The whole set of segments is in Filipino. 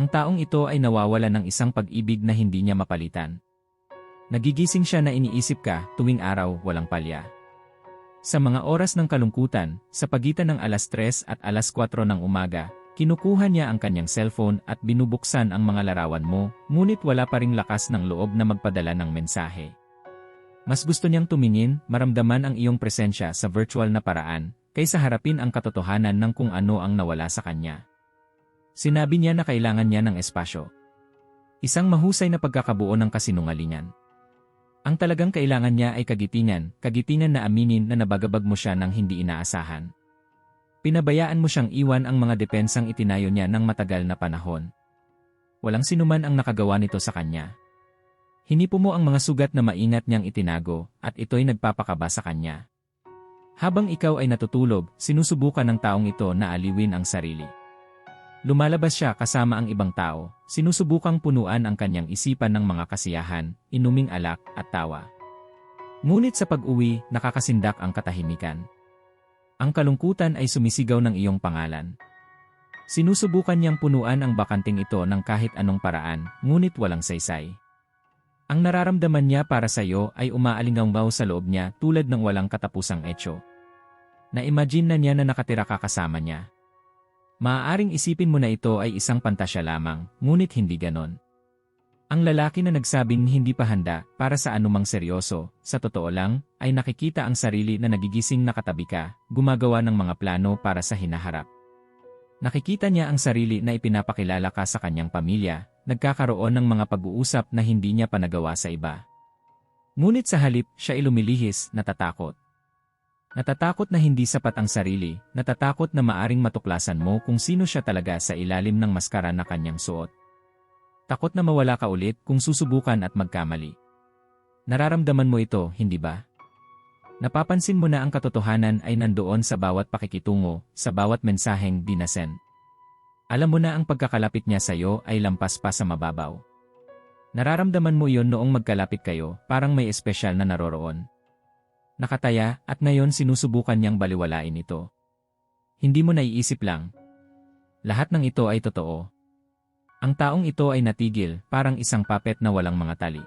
Ang taong ito ay nawawala ng isang pag-ibig na hindi niya mapalitan. Nagigising siya na iniisip ka tuwing araw walang palya. Sa mga oras ng kalungkutan, sa pagitan ng alas 3 at alas 4 ng umaga, kinukuha niya ang kanyang cellphone at binubuksan ang mga larawan mo, ngunit wala pa ring lakas ng loob na magpadala ng mensahe. Mas gusto niyang tumingin, maramdaman ang iyong presensya sa virtual na paraan, kaysa harapin ang katotohanan ng kung ano ang nawala sa kanya. Sinabi niya na kailangan niya ng espasyo. Isang mahusay na pagkakabuo ng kasinungalingan. Ang talagang kailangan niya ay kagitingan, kagitingan na aminin na nabagabag mo siya ng hindi inaasahan. Pinabayaan mo siyang iwan ang mga depensang itinayo niya ng matagal na panahon. Walang sinuman ang nakagawa nito sa kanya. Hinipo mo ang mga sugat na maingat niyang itinago at ito'y nagpapakaba sa kanya. Habang ikaw ay natutulog, sinusubukan ng taong ito na aliwin ang sarili. Lumalabas siya kasama ang ibang tao, sinusubukang punuan ang kanyang isipan ng mga kasiyahan, inuming alak, at tawa. Ngunit sa pag-uwi, nakakasindak ang katahimikan. Ang kalungkutan ay sumisigaw ng iyong pangalan. Sinusubukan niyang punuan ang bakanting ito ng kahit anong paraan, ngunit walang saysay. Ang nararamdaman niya para sa iyo ay umaalingaw sa loob niya tulad ng walang katapusang etyo. Na-imagine na niya na nakatira ka kasama niya. Maaaring isipin mo na ito ay isang pantasya lamang, ngunit hindi ganon. Ang lalaki na nagsabing hindi pa handa para sa anumang seryoso, sa totoo lang, ay nakikita ang sarili na nagigising nakatabi ka, gumagawa ng mga plano para sa hinaharap. Nakikita niya ang sarili na ipinapakilala ka sa kanyang pamilya, nagkakaroon ng mga pag-uusap na hindi niya panagawa sa iba. Ngunit sa halip, siya ilumilihis, natatakot. Natatakot na hindi sapat ang sarili, natatakot na maaring matuklasan mo kung sino siya talaga sa ilalim ng maskara na kanyang suot. Takot na mawala ka ulit kung susubukan at magkamali. Nararamdaman mo ito, hindi ba? Napapansin mo na ang katotohanan ay nandoon sa bawat pakikitungo, sa bawat mensaheng dinasen. Alam mo na ang pagkakalapit niya sa iyo ay lampas pa sa mababaw. Nararamdaman mo iyon noong magkalapit kayo, parang may espesyal na naroroon, nakataya at ngayon sinusubukan niyang baliwalain ito. Hindi mo naiisip lang. Lahat ng ito ay totoo. Ang taong ito ay natigil, parang isang papet na walang mga tali.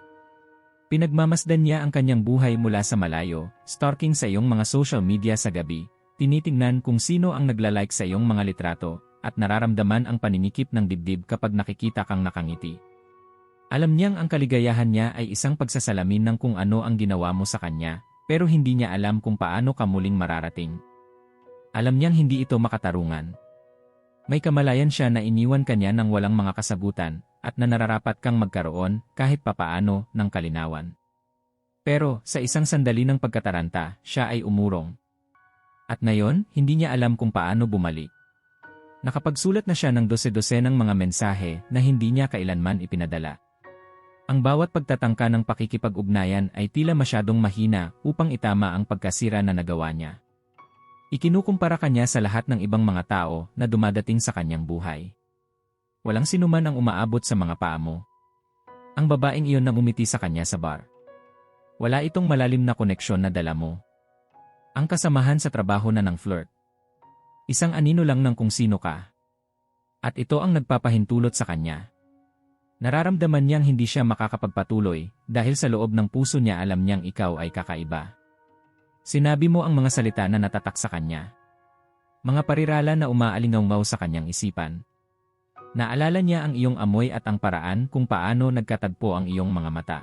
Pinagmamasdan niya ang kanyang buhay mula sa malayo, stalking sa iyong mga social media sa gabi, tinitingnan kung sino ang naglalike sa iyong mga litrato, at nararamdaman ang paninikip ng dibdib kapag nakikita kang nakangiti. Alam niyang ang kaligayahan niya ay isang pagsasalamin ng kung ano ang ginawa mo sa kanya, pero hindi niya alam kung paano ka muling mararating. Alam niyang hindi ito makatarungan. May kamalayan siya na iniwan kanya ng walang mga kasagutan at na nararapat kang magkaroon kahit papaano ng kalinawan. Pero sa isang sandali ng pagkataranta, siya ay umurong. At ngayon, hindi niya alam kung paano bumalik. Nakapagsulat na siya ng dose-dose ng mga mensahe na hindi niya kailanman ipinadala. Ang bawat pagtatangka ng pakikipag-ugnayan ay tila masyadong mahina upang itama ang pagkasira na nagawa niya. Ikinukumpara kanya sa lahat ng ibang mga tao na dumadating sa kanyang buhay. Walang sinuman ang umaabot sa mga paa mo. Ang babaeng iyon na umiti sa kanya sa bar. Wala itong malalim na koneksyon na dala mo. Ang kasamahan sa trabaho na ng flirt. Isang anino lang ng kung sino ka. At ito ang nagpapahintulot sa kanya. Nararamdaman niyang hindi siya makakapagpatuloy dahil sa loob ng puso niya alam niyang ikaw ay kakaiba. Sinabi mo ang mga salita na natatak sa kanya. Mga parirala na umaalingaw sa kanyang isipan. Naalala niya ang iyong amoy at ang paraan kung paano nagkatagpo ang iyong mga mata.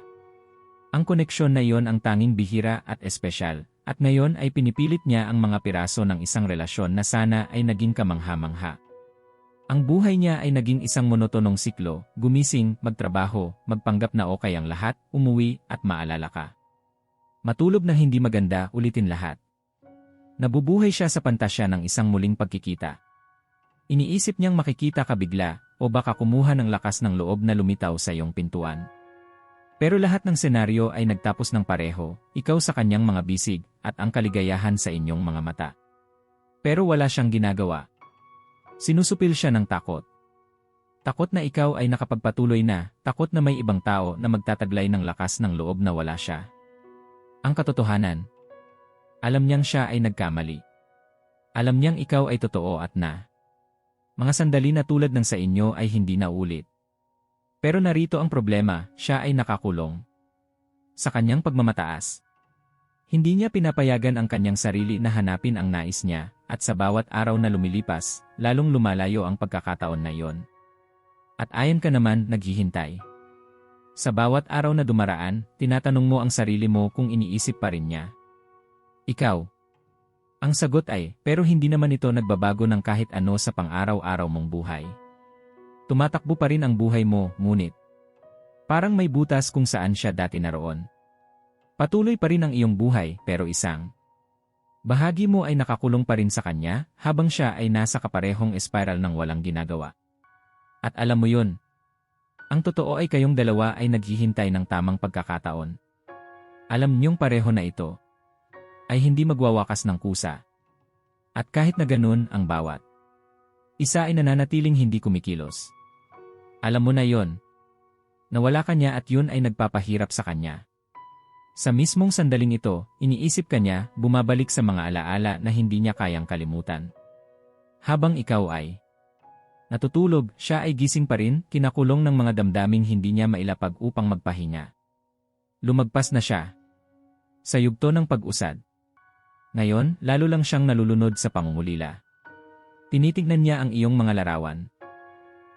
Ang koneksyon na iyon ang tanging bihira at espesyal, at ngayon ay pinipilit niya ang mga piraso ng isang relasyon na sana ay naging kamangha-mangha. Ang buhay niya ay naging isang monotonong siklo, gumising, magtrabaho, magpanggap na okay ang lahat, umuwi, at maalala ka. Matulog na hindi maganda, ulitin lahat. Nabubuhay siya sa pantasya ng isang muling pagkikita. Iniisip niyang makikita ka bigla, o baka kumuha ng lakas ng loob na lumitaw sa iyong pintuan. Pero lahat ng senaryo ay nagtapos ng pareho, ikaw sa kanyang mga bisig, at ang kaligayahan sa inyong mga mata. Pero wala siyang ginagawa, Sinusupil siya ng takot. Takot na ikaw ay nakapagpatuloy na, takot na may ibang tao na magtataglay ng lakas ng loob na wala siya. Ang katotohanan. Alam niyang siya ay nagkamali. Alam niyang ikaw ay totoo at na. Mga sandali na tulad ng sa inyo ay hindi na ulit. Pero narito ang problema, siya ay nakakulong. Sa kanyang pagmamataas. Hindi niya pinapayagan ang kanyang sarili na hanapin ang nais niya, at sa bawat araw na lumilipas, lalong lumalayo ang pagkakataon na iyon. At ayon ka naman, naghihintay. Sa bawat araw na dumaraan, tinatanong mo ang sarili mo kung iniisip pa rin niya. Ikaw. Ang sagot ay, pero hindi naman ito nagbabago ng kahit ano sa pang-araw-araw mong buhay. Tumatakbo pa rin ang buhay mo, ngunit parang may butas kung saan siya dati naroon. Patuloy pa rin ang iyong buhay, pero isang bahagi mo ay nakakulong pa rin sa kanya habang siya ay nasa kaparehong espiral ng walang ginagawa. At alam mo yun, ang totoo ay kayong dalawa ay naghihintay ng tamang pagkakataon. Alam niyong pareho na ito ay hindi magwawakas ng kusa. At kahit na ganun ang bawat isa ay nananatiling hindi kumikilos. Alam mo na yon. Nawala ka niya at yun ay nagpapahirap sa kanya. Sa mismong sandaling ito, iniisip ka niya, bumabalik sa mga alaala na hindi niya kayang kalimutan. Habang ikaw ay natutulog, siya ay gising pa rin, kinakulong ng mga damdaming hindi niya mailapag upang magpahinga. Lumagpas na siya. Sa yugto ng pag-usad. Ngayon, lalo lang siyang nalulunod sa pangungulila. Tinitignan niya ang iyong mga larawan,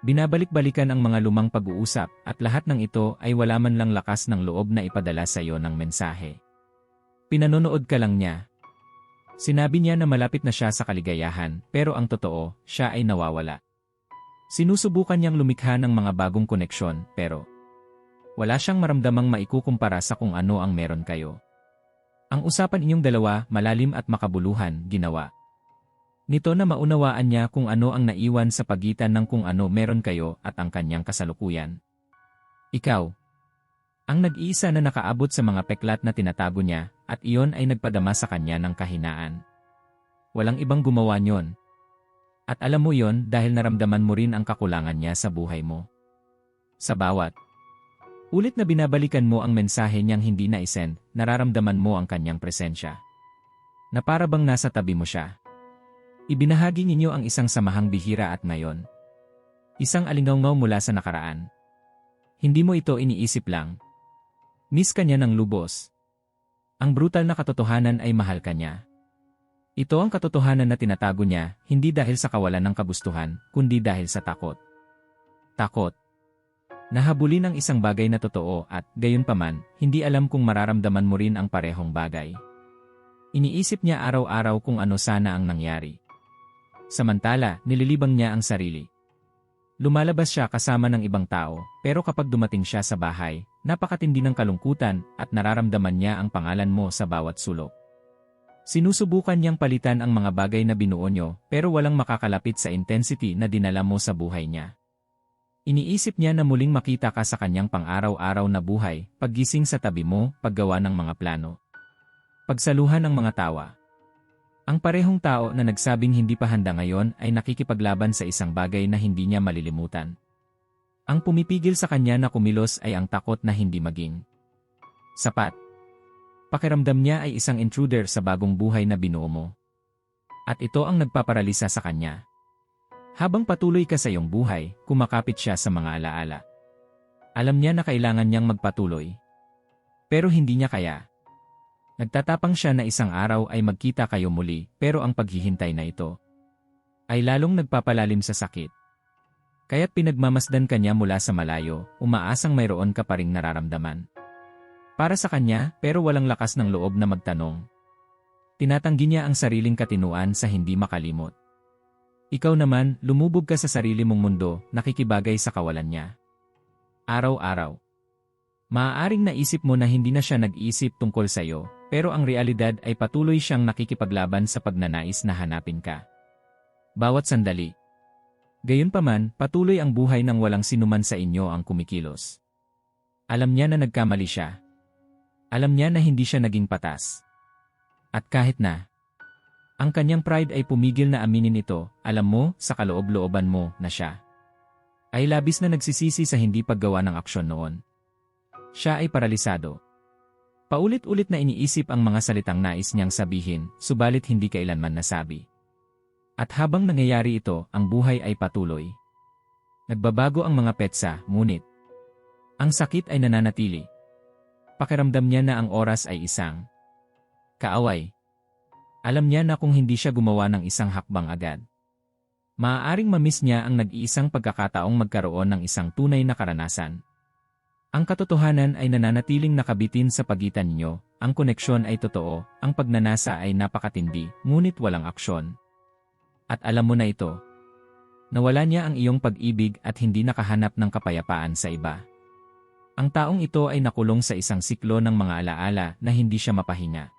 Binabalik-balikan ang mga lumang pag-uusap at lahat ng ito ay wala man lang lakas ng loob na ipadala sa iyo ng mensahe. Pinanonood ka lang niya. Sinabi niya na malapit na siya sa kaligayahan pero ang totoo, siya ay nawawala. Sinusubukan niyang lumikha ng mga bagong koneksyon pero wala siyang maramdamang maikukumpara sa kung ano ang meron kayo. Ang usapan inyong dalawa, malalim at makabuluhan, ginawa. Nito na maunawaan niya kung ano ang naiwan sa pagitan ng kung ano meron kayo at ang kanyang kasalukuyan. Ikaw. Ang nag-iisa na nakaabot sa mga peklat na tinatago niya at iyon ay nagpadama sa kanya ng kahinaan. Walang ibang gumawa niyon. At alam mo yon dahil naramdaman mo rin ang kakulangan niya sa buhay mo. Sa bawat ulit na binabalikan mo ang mensahe niyang hindi na isend, nararamdaman mo ang kanyang presensya. Na para bang nasa tabi mo siya. Ibinahagi ninyo ang isang samahang bihira at ngayon. Isang alingawngaw mula sa nakaraan. Hindi mo ito iniisip lang. Miss ka niya ng lubos. Ang brutal na katotohanan ay mahal ka niya. Ito ang katotohanan na tinatago niya, hindi dahil sa kawalan ng kagustuhan, kundi dahil sa takot. Takot. Nahabulin ang isang bagay na totoo at, gayon paman, hindi alam kung mararamdaman mo rin ang parehong bagay. Iniisip niya araw-araw kung ano sana ang nangyari. Samantala, nililibang niya ang sarili. Lumalabas siya kasama ng ibang tao, pero kapag dumating siya sa bahay, napakatindi ng kalungkutan at nararamdaman niya ang pangalan mo sa bawat sulok. Sinusubukan niyang palitan ang mga bagay na binuo niyo, pero walang makakalapit sa intensity na dinala mo sa buhay niya. Iniisip niya na muling makita ka sa kanyang pang-araw-araw na buhay, paggising sa tabi mo, paggawa ng mga plano. Pagsaluhan ng mga tawa. Ang parehong tao na nagsabing hindi pa handa ngayon ay nakikipaglaban sa isang bagay na hindi niya malilimutan. Ang pumipigil sa kanya na kumilos ay ang takot na hindi maging sapat. Pakiramdam niya ay isang intruder sa bagong buhay na binuo mo. At ito ang nagpaparalisa sa kanya. Habang patuloy ka sa iyong buhay, kumakapit siya sa mga alaala. Alam niya na kailangan niyang magpatuloy. Pero hindi niya kaya. Nagtatapang siya na isang araw ay magkita kayo muli pero ang paghihintay na ito ay lalong nagpapalalim sa sakit. Kaya't pinagmamasdan kanya mula sa malayo, umaasang mayroon ka pa ring nararamdaman. Para sa kanya pero walang lakas ng loob na magtanong. Tinatanggi niya ang sariling katinuan sa hindi makalimot. Ikaw naman, lumubog ka sa sarili mong mundo, nakikibagay sa kawalan niya. Araw-araw. Maaaring naisip mo na hindi na siya nag-isip tungkol sa iyo, pero ang realidad ay patuloy siyang nakikipaglaban sa pagnanais na hanapin ka. Bawat sandali. Gayunpaman, patuloy ang buhay ng walang sinuman sa inyo ang kumikilos. Alam niya na nagkamali siya. Alam niya na hindi siya naging patas. At kahit na, ang kanyang pride ay pumigil na aminin ito, alam mo, sa kaloob-looban mo, na siya. Ay labis na nagsisisi sa hindi paggawa ng aksyon noon. Siya ay paralisado. Paulit-ulit na iniisip ang mga salitang nais niyang sabihin, subalit hindi kailanman nasabi. At habang nangyayari ito, ang buhay ay patuloy. Nagbabago ang mga petsa, ngunit ang sakit ay nananatili. Pakiramdam niya na ang oras ay isang kaaway. Alam niya na kung hindi siya gumawa ng isang hakbang agad. Maaaring mamiss niya ang nag-iisang pagkakataong magkaroon ng isang tunay na karanasan. Ang katotohanan ay nananatiling nakabitin sa pagitan ninyo, ang koneksyon ay totoo, ang pagnanasa ay napakatindi, ngunit walang aksyon. At alam mo na ito. Nawala niya ang iyong pag-ibig at hindi nakahanap ng kapayapaan sa iba. Ang taong ito ay nakulong sa isang siklo ng mga alaala na hindi siya mapahinga.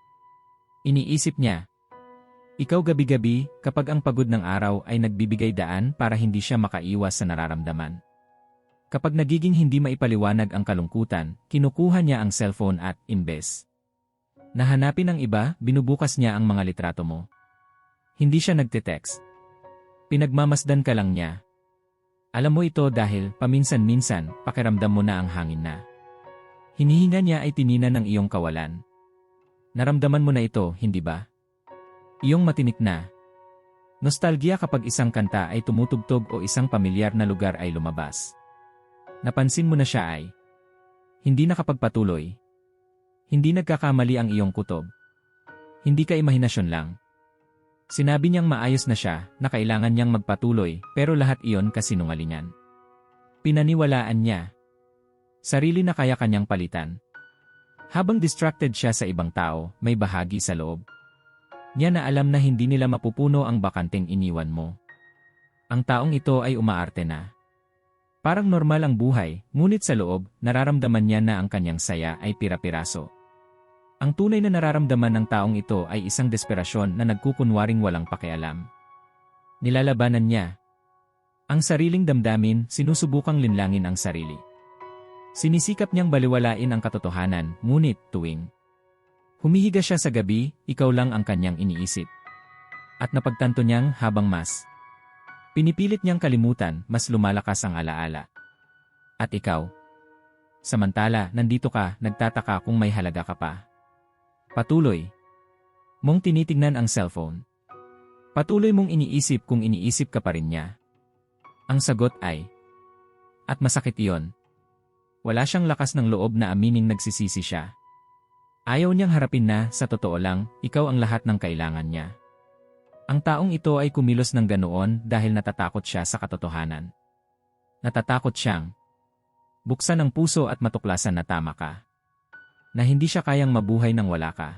Iniisip niya, ikaw gabi-gabi, kapag ang pagod ng araw ay nagbibigay daan para hindi siya makaiwas sa nararamdaman. Kapag nagiging hindi maipaliwanag ang kalungkutan, kinukuha niya ang cellphone at, imbes. Nahanapin ang iba, binubukas niya ang mga litrato mo. Hindi siya nagte-text. Pinagmamasdan ka lang niya. Alam mo ito dahil, paminsan-minsan, pakiramdam mo na ang hangin na. Hinihinga niya ay tinina ng iyong kawalan. Naramdaman mo na ito, hindi ba? Iyong matinik na. Nostalgia kapag isang kanta ay tumutugtog o isang pamilyar na lugar ay lumabas. Napansin mo na siya ay hindi nakapagpatuloy. Hindi nagkakamali ang iyong kutob. Hindi ka imahinasyon lang. Sinabi niyang maayos na siya na kailangan niyang magpatuloy pero lahat iyon kasinungalingan. Pinaniwalaan niya. Sarili na kaya kanyang palitan. Habang distracted siya sa ibang tao, may bahagi sa loob niya na alam na hindi nila mapupuno ang bakanteng iniwan mo. Ang taong ito ay umaarte na. Parang normal ang buhay, ngunit sa loob, nararamdaman niya na ang kanyang saya ay pira-piraso. Ang tunay na nararamdaman ng taong ito ay isang desperasyon na nagkukunwaring walang pakialam. Nilalabanan niya. Ang sariling damdamin, sinusubukang linlangin ang sarili. Sinisikap niyang baliwalain ang katotohanan, ngunit tuwing Humihiga siya sa gabi, ikaw lang ang kanyang iniisip. At napagtanto niyang habang mas pinipilit niyang kalimutan, mas lumalakas ang alaala. At ikaw? Samantala, nandito ka, nagtataka kung may halaga ka pa. Patuloy. Mong tinitignan ang cellphone. Patuloy mong iniisip kung iniisip ka pa rin niya. Ang sagot ay, at masakit iyon. Wala siyang lakas ng loob na amining nagsisisi siya. Ayaw niyang harapin na, sa totoo lang, ikaw ang lahat ng kailangan niya. Ang taong ito ay kumilos ng ganoon dahil natatakot siya sa katotohanan. Natatakot siyang buksan ang puso at matuklasan na tama ka. Na hindi siya kayang mabuhay nang wala ka.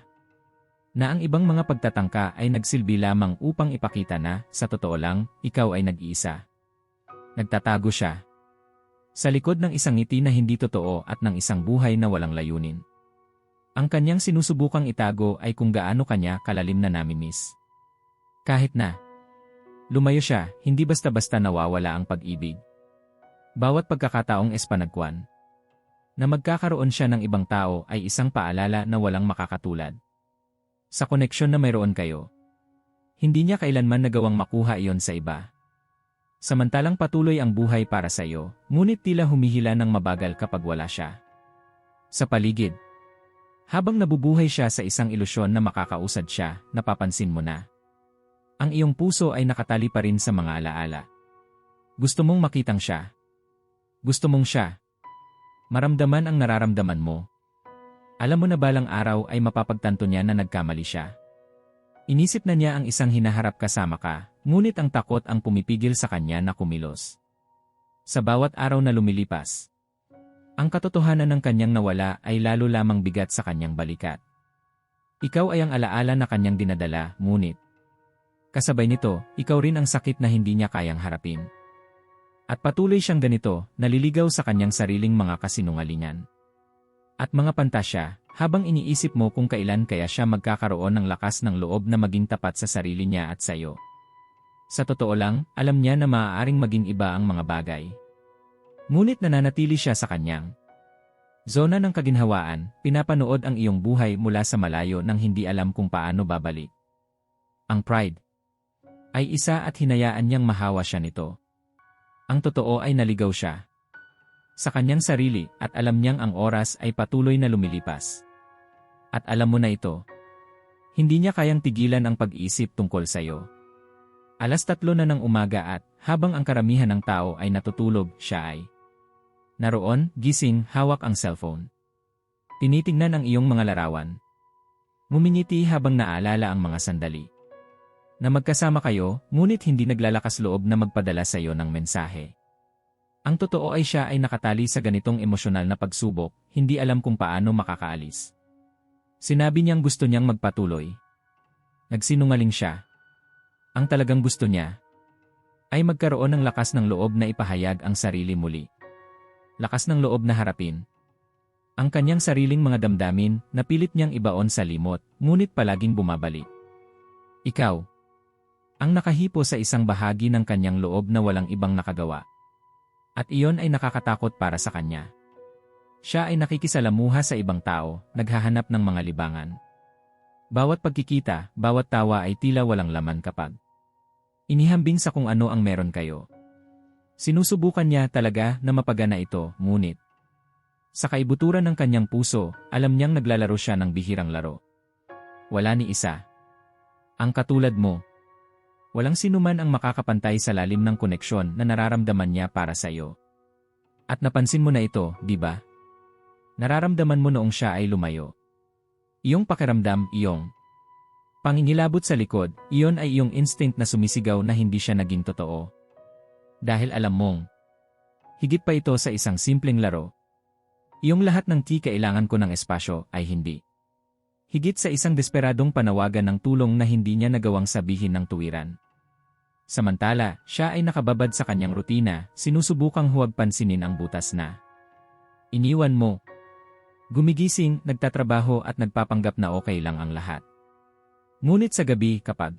Na ang ibang mga pagtatangka ay nagsilbi lamang upang ipakita na, sa totoo lang, ikaw ay nag-iisa. Nagtatago siya. Sa likod ng isang ngiti na hindi totoo at ng isang buhay na walang layunin. Ang kanyang sinusubukang itago ay kung gaano kanya kalalim na namimiss. Kahit na lumayo siya, hindi basta-basta nawawala ang pag-ibig. Bawat pagkakataong espanagkuan na magkakaroon siya ng ibang tao ay isang paalala na walang makakatulad. Sa koneksyon na mayroon kayo, hindi niya kailanman nagawang makuha iyon sa iba. Samantalang patuloy ang buhay para sa iyo, ngunit tila humihila ng mabagal kapag wala siya. Sa paligid, habang nabubuhay siya sa isang ilusyon na makakausad siya, napapansin mo na. Ang iyong puso ay nakatali pa rin sa mga alaala. Gusto mong makitang siya. Gusto mong siya. Maramdaman ang nararamdaman mo. Alam mo na balang araw ay mapapagtanto niya na nagkamali siya. Inisip na niya ang isang hinaharap kasama ka, ngunit ang takot ang pumipigil sa kanya na kumilos. Sa bawat araw na lumilipas, ang katotohanan ng kanyang nawala ay lalo lamang bigat sa kanyang balikat. Ikaw ay ang alaala na kanyang dinadala, ngunit. Kasabay nito, ikaw rin ang sakit na hindi niya kayang harapin. At patuloy siyang ganito, naliligaw sa kanyang sariling mga kasinungalingan. At mga pantasya, habang iniisip mo kung kailan kaya siya magkakaroon ng lakas ng loob na maging tapat sa sarili niya at sayo. Sa totoo lang, alam niya na maaaring maging iba ang mga bagay. Ngunit nananatili siya sa kanyang zona ng kaginhawaan, pinapanood ang iyong buhay mula sa malayo nang hindi alam kung paano babalik. Ang pride ay isa at hinayaan niyang mahawa siya nito. Ang totoo ay naligaw siya sa kanyang sarili at alam niyang ang oras ay patuloy na lumilipas. At alam mo na ito, hindi niya kayang tigilan ang pag-iisip tungkol sa iyo. Alas tatlo na ng umaga at, habang ang karamihan ng tao ay natutulog, siya ay naroon, gising, hawak ang cellphone. Tinitingnan ang iyong mga larawan. Ngumingiti habang naalala ang mga sandali. Na magkasama kayo, ngunit hindi naglalakas loob na magpadala sa iyo ng mensahe. Ang totoo ay siya ay nakatali sa ganitong emosyonal na pagsubok, hindi alam kung paano makakaalis. Sinabi niyang gusto niyang magpatuloy. Nagsinungaling siya. Ang talagang gusto niya ay magkaroon ng lakas ng loob na ipahayag ang sarili muli. Lakas ng loob na harapin. Ang kanyang sariling mga damdamin na pilit niyang ibaon sa limot, ngunit palaging bumabalik. Ikaw. Ang nakahipo sa isang bahagi ng kanyang loob na walang ibang nakagawa. At iyon ay nakakatakot para sa kanya. Siya ay nakikisalamuha sa ibang tao, naghahanap ng mga libangan. Bawat pagkikita, bawat tawa ay tila walang laman kapag inihambing sa kung ano ang meron kayo. Sinusubukan niya talaga na mapagana ito, ngunit sa kaibuturan ng kanyang puso, alam niyang naglalaro siya ng bihirang laro. Wala ni isa. Ang katulad mo. Walang sinuman ang makakapantay sa lalim ng koneksyon na nararamdaman niya para sa iyo. At napansin mo na ito, di ba? Nararamdaman mo noong siya ay lumayo. Iyong pakiramdam, iyong pangingilabot sa likod, iyon ay iyong instinct na sumisigaw na hindi siya naging totoo. Dahil alam mong, higit pa ito sa isang simpleng laro. Iyong lahat ng ti kailangan ko ng espasyo ay hindi. Higit sa isang desperadong panawagan ng tulong na hindi niya nagawang sabihin ng tuwiran. Samantala, siya ay nakababad sa kanyang rutina, sinusubukang huwag pansinin ang butas na. Iniwan mo, Gumigising, nagtatrabaho at nagpapanggap na okay lang ang lahat. Ngunit sa gabi kapag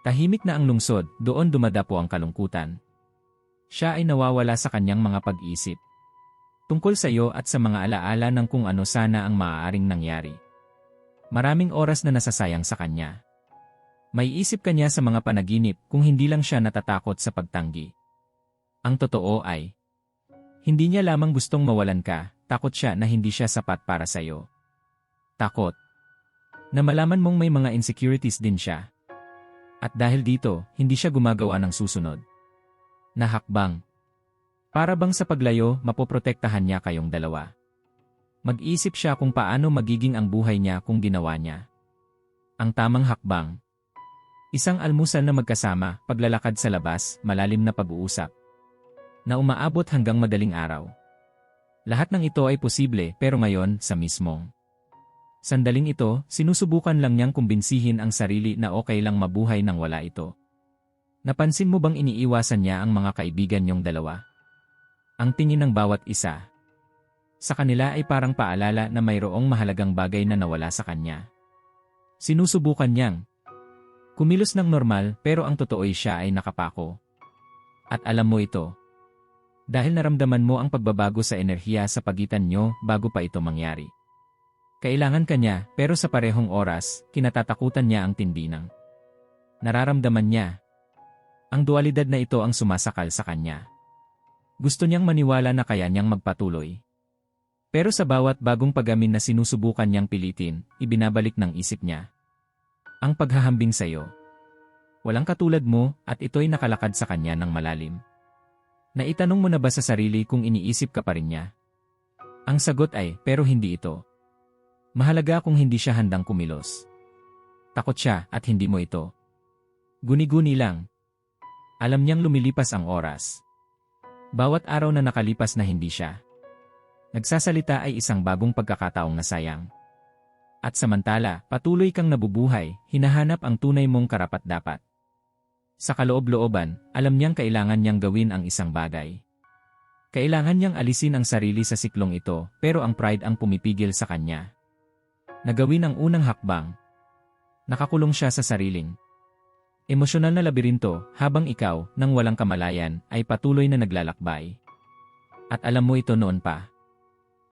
tahimik na ang lungsod, doon dumadapo ang kalungkutan. Siya ay nawawala sa kanyang mga pag-isip. Tungkol sa iyo at sa mga alaala ng kung ano sana ang maaaring nangyari. Maraming oras na nasasayang sa kanya. May isip kanya sa mga panaginip kung hindi lang siya natatakot sa pagtanggi. Ang totoo ay, hindi niya lamang gustong mawalan ka, takot siya na hindi siya sapat para sa'yo. Takot. Na malaman mong may mga insecurities din siya. At dahil dito, hindi siya gumagawa ng susunod. Nahakbang. Para bang sa paglayo, mapoprotektahan niya kayong dalawa. Mag-isip siya kung paano magiging ang buhay niya kung ginawa niya. Ang tamang hakbang. Isang almusal na magkasama, paglalakad sa labas, malalim na pag-uusap. Na umaabot hanggang madaling araw. Lahat ng ito ay posible pero ngayon sa mismong. Sandaling ito, sinusubukan lang niyang kumbinsihin ang sarili na okay lang mabuhay nang wala ito. Napansin mo bang iniiwasan niya ang mga kaibigan niyong dalawa? Ang tingin ng bawat isa. Sa kanila ay parang paalala na mayroong mahalagang bagay na nawala sa kanya. Sinusubukan niyang kumilos ng normal pero ang totoo ay siya ay nakapako. At alam mo ito, dahil naramdaman mo ang pagbabago sa enerhiya sa pagitan nyo bago pa ito mangyari. Kailangan ka niya, pero sa parehong oras, kinatatakutan niya ang tindinang. Nararamdaman niya. Ang dualidad na ito ang sumasakal sa kanya. Gusto niyang maniwala na kaya niyang magpatuloy. Pero sa bawat bagong pagamin na sinusubukan niyang pilitin, ibinabalik ng isip niya. Ang paghahambing sa iyo. Walang katulad mo at ito'y nakalakad sa kanya ng malalim. Naitanong mo na ba sa sarili kung iniisip ka pa rin niya? Ang sagot ay, pero hindi ito. Mahalaga kung hindi siya handang kumilos. Takot siya at hindi mo ito. Guni-guni lang. Alam niyang lumilipas ang oras. Bawat araw na nakalipas na hindi siya. Nagsasalita ay isang bagong pagkakataong nasayang. At samantala, patuloy kang nabubuhay, hinahanap ang tunay mong karapat-dapat. Sa kaloob-looban, alam niyang kailangan niyang gawin ang isang bagay. Kailangan niyang alisin ang sarili sa siklong ito, pero ang pride ang pumipigil sa kanya. Nagawin ang unang hakbang. Nakakulong siya sa sariling. Emosyonal na labirinto, habang ikaw, nang walang kamalayan, ay patuloy na naglalakbay. At alam mo ito noon pa.